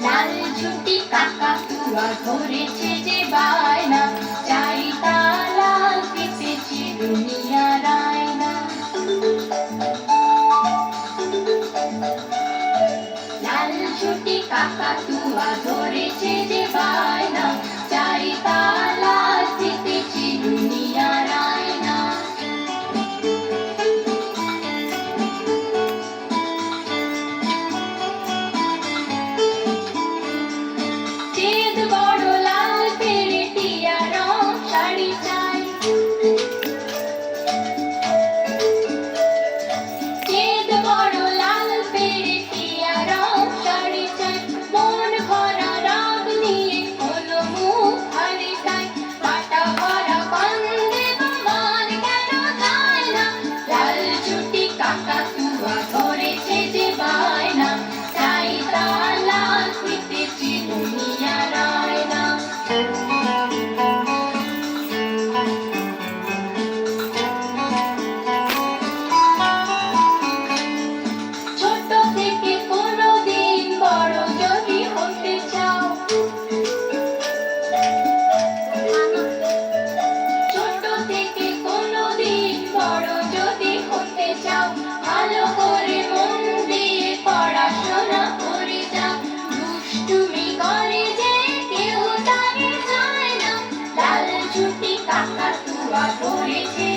লাল ঝুটি কাকা পুয়া ধরেছে যে বায়না চারিতা লাল দুনিয়া রায়না। লাল ঝুটি কাকা তুয়া ধরে সেবা করেছে